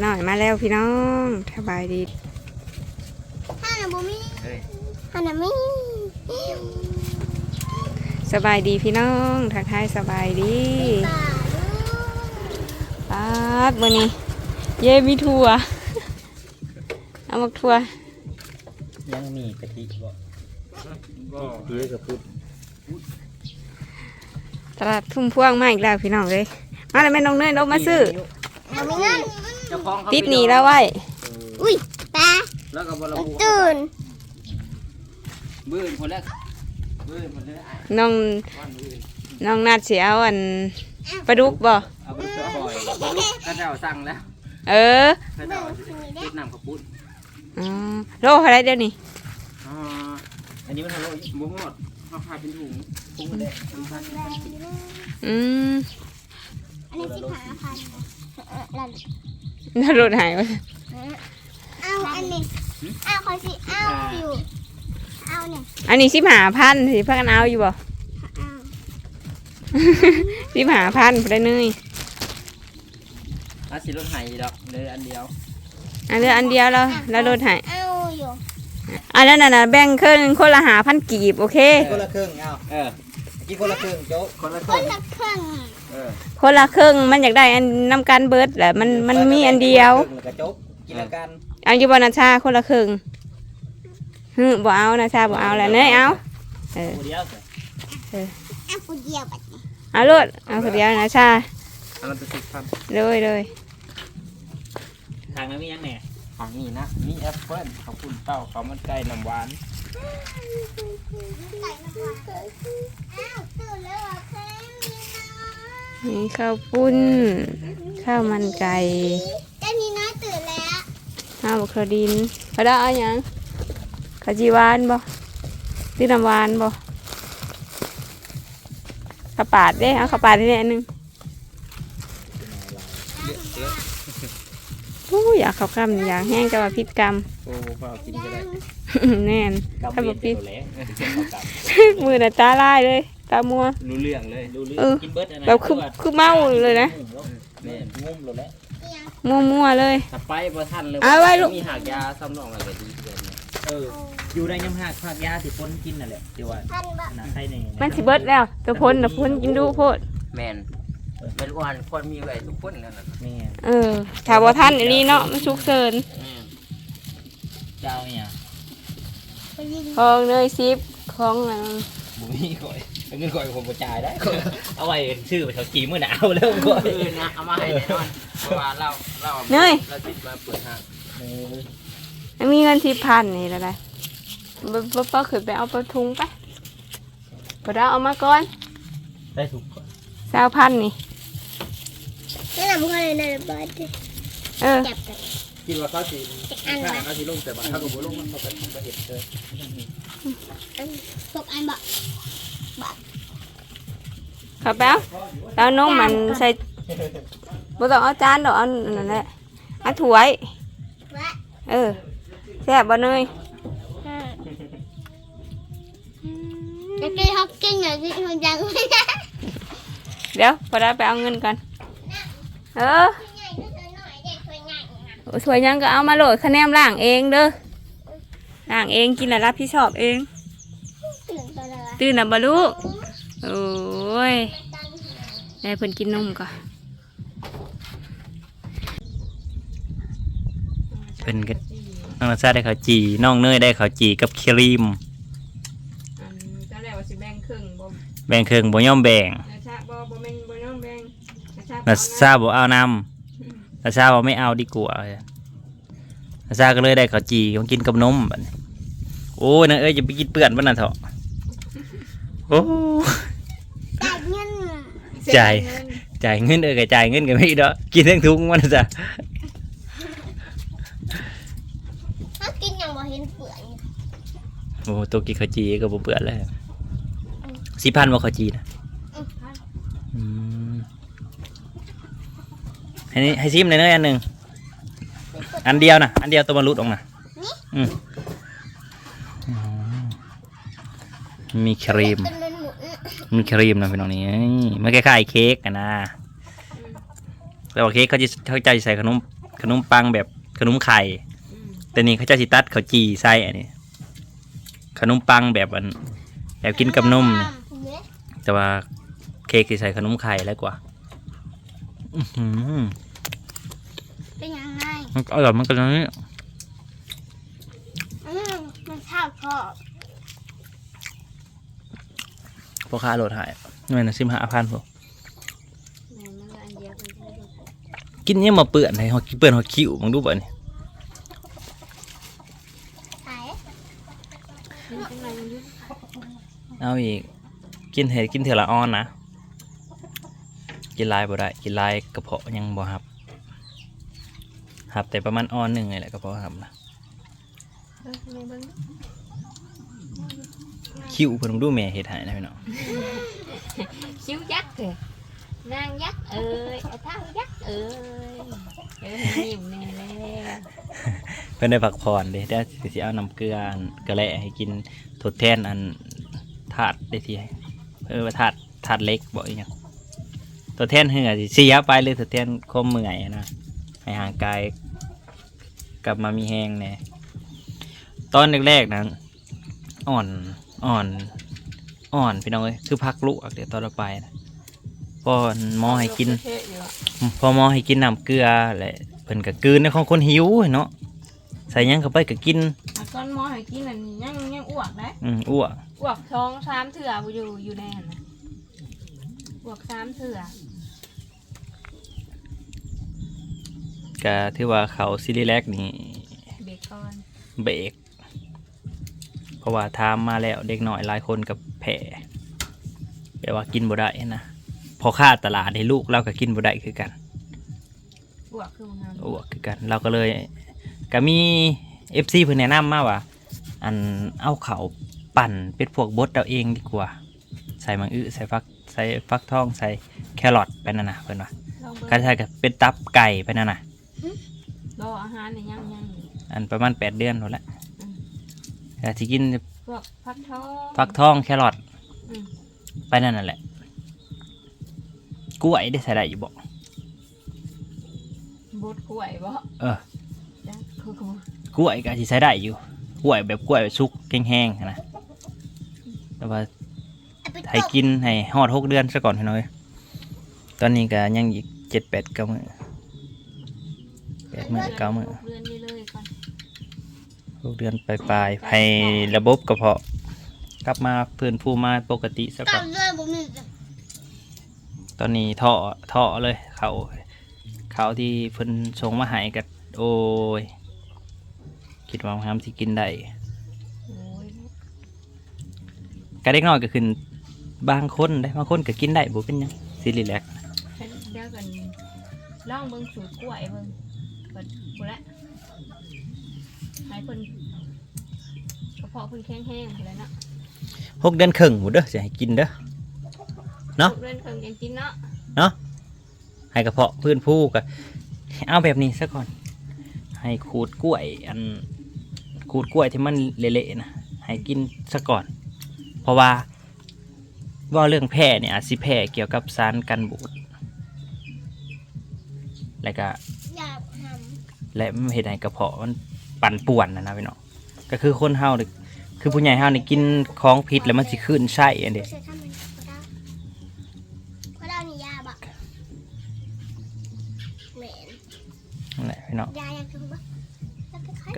หน่อยมาแล้วพี่น้องสบายดีถ้านูบ่มีฮ้ยถ้านูมีสบายดีพี่น้องทักทายสบายดีป่าดวันนี้ เย่มีถั่วเอามาถั่วยังมีกะทิบ่เยอะกับพุทธตลาดทุ่มพวงมาอีกแล้วพี่น้องเลยมาเลยแม่น้องเนยลงมาซื้อมีเงิน เจ้าของเขาติดหนีแล้วไว้อุ้ยปลาแล้วก็บระบุตื่นบื้นคนแรกบื้นคนแรกอะน้องวันบื้นน้องนัดเสียเอาอันปลาดุกบ่เอาไปปล่อยบรรลุก็เจ้าสั่งแล้วเออก็เจ้าติดน้ำข้าวปุ้นอ๋อโลอะไรเดี๋ยวนี้อ่าอันนี้มันทะลุบ่หมดเขาขายเป็นถุงถุงเลยทำพันอืมอันนี้สิบห้าพันเออแล้ว น่ารถหายไปเอาอันนี้เอาคอยสิเอาอยู่เอาเนี่ยอันนี้สิบหาพันสิพักกันเอาอยู่บ่เอาสิบหาพันไปได้เนยอาสิรถไห้ดอกเลยอันเดียวอันเดียวอันเดียวแล้วแล้วรถหายเอาอยู่อันนั้นน่ะนะแบ่งครึ่งคนละหาพันกีบโอเค คนละครึ่งเอาเออกินคนละครึ่งโจ๊กคนละคคนนละครึ่งเออ คนละครึ่งมันอยากได้อันนำการเบิร์ดแหละมันมันมีอันเดียวครึ่งแล้วก็โจ๊กกินละกันอันอยู่บนนาชาคนละครึ่งฮึบ่เอานาชาบ่เอาแหละเนยเอาเออผู้เดียวสิเอาคนเดียวบัดนี้เอาโลดเอาคนเดียวนาชาอันนั้นเป็นสิบพันเลยเลยทางนั้นมียังแหน่ของนี่นะ มีแอปเปิ้ลข้าวปุ้นเต้าข้าวมันไก่น้ำหวานไก่น้ำหวานอ้าวตื่นแล้วเหรอแค่นี้ นะนี่ข้าวปุ้น ข้าวมันไก่เจ้านี่น้อยตื่นแล้วข้าวบกระดินพอได้เอาหยังข้าวจีหวานบ่ตีน้ำหวานบ่ข้าวปาดเด้เอาข้าวปาดนี่แหละอันหนึงอู้อยากขับกำอยากแห้งกับว่าพิษกรรมโอ้เปล่ากินก็ได้แน่นกำถ้าเบีบ่ยดพิษเดี๋ยวแหละมือน่ะตาลายเลย ตามัว รู้เรื่องเลยรู้เรื่อเอองกินเบิร์ดอันนั้นแบบคือคือเมาเลยนะ แม่งุ้มเลยแหละมัวมัวๆเลย ถ้าไปบ่ทันเลยเอาไว้ลูก มีหากยาซ้ำนองอะไรดีเกินเนี่ยเออ อยู่ในยำหักผักยาสิพ้นกินนั่นแหละเดี๋ยวว่าพันบะหนาไข่ในมันสิเบิดแล้วตัวพ้นน่ะพ้นกินดูโพด แม่นเป็นอ้วนคนมีไว้ทุกคนนั่นน่ะแม่เออถ้าบ่ทันอันนี้เนาะมันสุกเสริญเจ้าเนี่ยไปยิงของเนยซิปของอัน บุมีก่อย เงินก่อยผมกระจายได้ เอาไว้ชื่อไปเท่ากีมื่อหนาวแล้วก่อยเออนะเอามาให้แน่นอนเพราะว่าเราเราเนย เราติดมาเปิดห้างเออมันมีเงินสิพันนี่ละได้บ่บ่บ่ขึ้นไปเอาปลาทุงไปบ่ได้เอามาก่อนได้ถูกก่อนสาวพันนี่นี่นำเคยในบ้านเออจับกันคิดว่าเขาสิอันข้าละเขาสิลงแต่บ้านเขาก็บ่ลงมันเขาก็บ่เห็นเลยอันตกอันบะ ครับแป๊บแล้วน้องมันใส่บ่ต้องเอาจานดอกเอานั่นแหละเอาถ้วยวะเออแซ่บบ่เนยจะกินฮอกกิ้งหรือกินคนยังไม่ได้เดี๋ยวพอได้ไปเอาเงินก่อนเออใหญ่ก็เธอหน่อยเด็กตัวใหญ่นะถ้วยยังก็เอามาโหลดคะแนนล่างเองเด้อล่างเองกินแล้วรับผิดชอบเอง ตื่นตัวเลยวะตื่นแล้วบ่ลูกโอ้ ยได้เพิ่นกินนมก่อนเป็นกันน้องนาซาได้ข้าวจีน้องเนยได้ข้าวจีกับครีมตอนแรกว่าสิแบ่งครึ่งบ่แบ่งครึ่งบ่ยอมแบ่งนาชาบ่บ่แม่นบ่ยอมแบ่งนาชานาซาบอกเอานำนาซาบอกไม่เอาดีกว่านาซาก็เลยได้ข้าวจีมากินกับนมบัดนี้โอ้ยนางเอ้ยจะไปกินเปื่อนบ้านน่ะเถอะโอ้จ่ายเงิน จ่ายจ่ายเงินเอ้ยก็จ่ายเงินกันไม่ดอกกินทั้งทุกมันจ้ะถ้ากินยังบ่เห็นเปลือกโอ้ตัวกินข้าวจีก็บ่เปื่อนแล้วสิพันบ่ข้าวจีนะอืมให้นี่ให้ซิมเลยเนยอันหนึ่งอันเดียวนะอันเดียวตัวมันรุดออกนะอืมอืมมีครีมเป็นห มุนหมุนมีครีมนะพี่น้องนี่มันคล้ายๆเค้กอะนะแต่ว่าเค้กเขาจะเขาใจใส่ขนมขนมปังแบบขนมไข่ แต่นี่เขาเจะสิตัดเขาวจีใส่อันนี้ขนมปังแบบอันแบบกินกับนมเนี่ยแต่ว่าเค้กสิใส่ขนมไข่แล้วกว่าอื้อหือเป็นยังไงมันอร่อยมันก็นี้อืมมันชอบชอบ พอค้าโหลดหายหน่นะซิมห้าพันพวกกินเนี่ยมาเปื่อนให้เขาเปื่อนเขาคิ้วมึงดูบ่นี่เอาอีกกินเห็ดกินเถอะละออนนะ กินลายบ่ได้กินลายกระเพาะยังบ่หับหับแต่ประมาณออนหนึ่งเลยแหละกระเพาะหับนะ คิ้วเพิ่นมึงดูแม่เห็ดใหายนะพี่น้องชิวยักษ์เลยนางยักษ์เอ้ยไอ้เท่ายักษ์เอ้ยเอ้ยนิ่มแน่แล้วเพิ่นได้พักผ่อนเด้ได้สิเอาน้ำเกลืออันกระแลให้กินทดแทนอันถาดได้ทีให้เออว่าถาดถาดเล็กบ่อีหยังทดแทนเหือสิเสียไปเลยทดแทนความเมื่อยอะนะให้ห่างกายกลับมามีแห้งแหน่ตอนแรกๆนั้นอ่อน อ่อนอ่อนพี่น้องเอ้ยคือพักลุกเดี๋ยวตอนเราไปนะป้อนหมอให้กินเทะอยู่อะพอหมอให้กินน้ำเกลือแหละเพิ่นก็กลืนในของคนหิวเนาะใส่หยังเข้าไปก็กินอะก้อนหมอให้กินอันนี้ยังยังอ้วกนะอืมอ้วกอ้วกท้องสามเถื่อบ่อยู่อยู่ในหันนะอ้วกสามเถื่อก็ถือว่าเขาซิลิแลกนี่เบรกก่อนเบรกเพ ราะว่าทามมาแล้วเด็กหน่อยหลายคนกับแผลแปลว่ากินบ่ได้นะพอค่าตลาดให้ลูกเราก็กินบ่ได้คือกันอ้วกคือมันงามอ้วกคือกัน เราก็เลยก็มี FC เพิ่นแนะนำมาว่า อันเอาเขาวปั่นเป็นพวกบดเอาเองดีกว่า ใส่มังอึใส่ฟักใส่ฟักทองใส่แครอทไปนั่นน่ะเพิ่นว่าลองเบิ่งก็ใช่กับเป็นตับไก่ไปนั่นน่ะรออาหารเนี่ยยังยังอยู่อันประมาณแปดเดือนหมดแล้ว แต่ที่กินพวกฟักทองฟักทองแครอทอืมไปนั่นน่ะแหละกล้วยได้ใส่ได้อยู่บอกบดกล้วยบ่เออจ้ะคือคือกล้วยก็ที่ใส่ได้อยู่กล้วยแบบกล้วยสุกแห้งๆนะแต่ว่า เอาไปให้ตบกินให้ฮอดหกเดือนซะก่อนให้หน่อย ตอนนี้ก็ยังอีกเจ็ดแปดเก้ามือแปดมือเก้ามือเดือนนี้เลยก่อน หกเดือนปลายๆให้ระบบกระเพาะ กลับมาพื้นภูมิมาปกติซะตก่อนบด้วยบุ้มีตอนนี้ท่อท่อเลย เขาเขาที่เพิ่นส่งมาให้กับโอ้ย คิดว่าห้ามที่กินได้โอ้ยก็เด็กน้อยก็ขึ้นบางคนได้บางคนก็กินได้บ่เป็นหยังสิริแลกซ์ฉันเดี๋ยวกันลองเบิ่งสูตรกล้วยเบิ่งเปิดกูละ ให้เพิ่นกระเพาะเพิ่นแข็งๆไปแล้วเนาะหกเดือนครึ่งหมดเด้อสิให้กินเด้อ เนาะเดือนครึ่งยังกินเนาะให้กระเพาะพื้นผู้ก็เอาแบบนี้ซะก่อน ให้ขูดกล้วย อันขูดกล้วยที่มันเละๆนะให้กินซะก่อน เพราะว่าว่าเรื่องแพ้เนี่ยอาจสิแพ้เกี่ยวกับสารกันบูดแล้วก็อย่าทและมันเห็นให้กระเพาะมัน ปั่นป่วนนะนะพี่น้องก็คือคนเฮานี่คือผู้ใหญ่เฮานี่กินของผิดแล้วมันสิขึ้นไส้อันำเดีเสือทำมันก็ได้ก็ได้นี่ยาบะเหม็นนั่นแหละพี่น้องยายังคือบ่แล้วก็คล้าย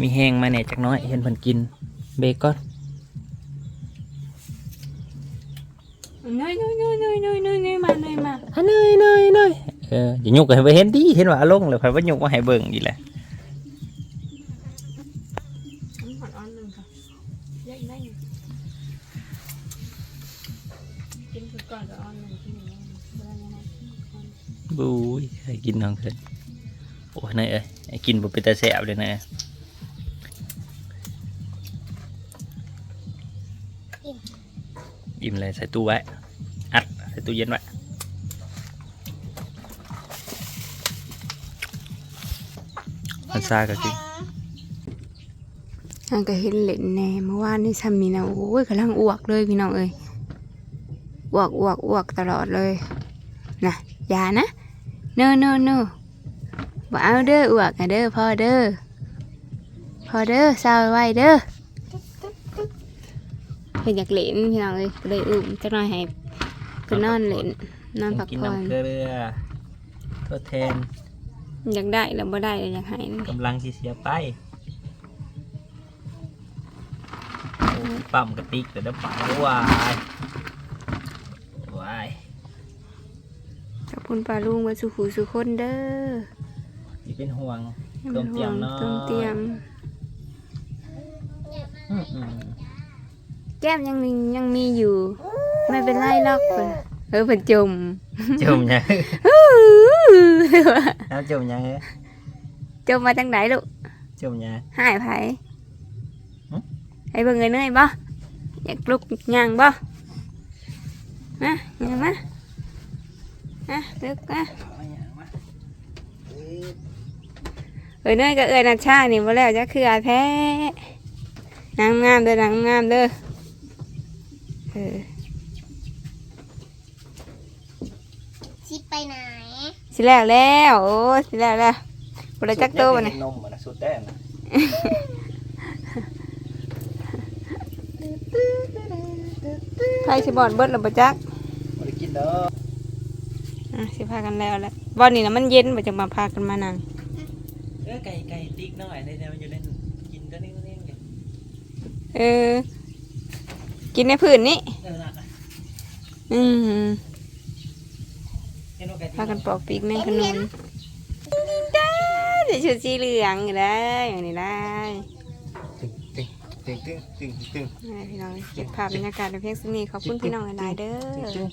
มีแห้งมาเนี่ยจักหน้อยเห็นเพิ่นกินเบคอนเนยเนยเนยเนยเนยเนยเนยมาเนยมาฮะเนยเนยเนยเอออย่ายุกให้ไปเห็นดีเห็นว่าอารมณ์เลยค่อยว่ายุกมาให้เบิ่งดีแหละ อันขออันหนึ่งค่ะเยอะได้ยู่กินคือก่อนกับอันหนึ่งกินอย่างนี้เวลาอย่างนั้นบูยให้กินน้องเพิ่นโอ้ยเนยเอ้ยให้กินบ่เป็นตาแซ่บเลยเนยอิ่มเลยใส่ตู้ไว้ อัดใส่ตู้เย็นไว้มันซาก็กิน อันก็เห็นเล่นแน่เมื่อวานนี่ซ้ำนี่นะโอ้ยกำลังอ้วกเลยพี่น้องเอ้ยอ้วกอ้วกอ้วกตลอดเลยนะอย่านะเนอเนอเนอบ่เอาเด้ออวกอะเด้อพ่อเด้อพ่อเด้อเศร้าไว้เด้อเพิ่นอยากเล่นพี่น้องเอ้ยก็เลยอุ้มจักหน่อยให้เพิ่นนอนเล่นนอนพักกินผ่อนน้ำเกลือทดแทนอยากได้แล้วบ่ได้แล้วอยากให้นี่กำลังสิเสียไป ปั๊มกระติกแต่ได้ป่าวายวายขอบคุณป้าลุงมาสู่หูสู่คนเด้อที่เป็นห่วงให้ต้มันมเตรียมน้อยต้มเตรียมอืมอืมแก้มยังมียังมีอยู่ ไม่เป็นไรหรอกเพิ่นเออเพิ่นจม จมยังแล้วจมยังเอ้ยจมมาจังไหนลูกจมยังหายไผหึ ไอ้เบิ่งเอ้ยเนยบ่อยากลุกย่างบ่มาย่างมามาลุกมาเอ้ยเนยกับเอ้ยนัชชานี่บ่แล้วจะคืออาแท้นางงามเด้อนางงามเด้อเออสิไปไหนสิแล้วแล้วโอ้สิแล้วแล้วบ่ได้จักโตวบ่เนี่ยนมมันสุดแต้นะไผสิบ่อนเบิดแล้วบ่จักไม่ได้กินเด้ออะสิพากันแล้วแหละบ่อนนี่นะมันเย็นบ่จะมาพากันมานั่งเออไก่ไก่ติ๊กหน่อยในแนวมันอยู่เล่นกินก็นี่ก็นี่ไงเออ กินในพื้นนี่เออน่ะนะอืมเห็นว่าไก่ติ๊พากันปอกปีกแมงขนุนได้เดี๋ยวชุดสีเหลืองอยู่ได้อย่างนี้ได้ตึง ตึงตึงตึงตึงตึงให้พี่น้องเก็บภาพบรรยากาศในเพียงสนี้ขอบคุณพี่น้องหลายๆเด้อ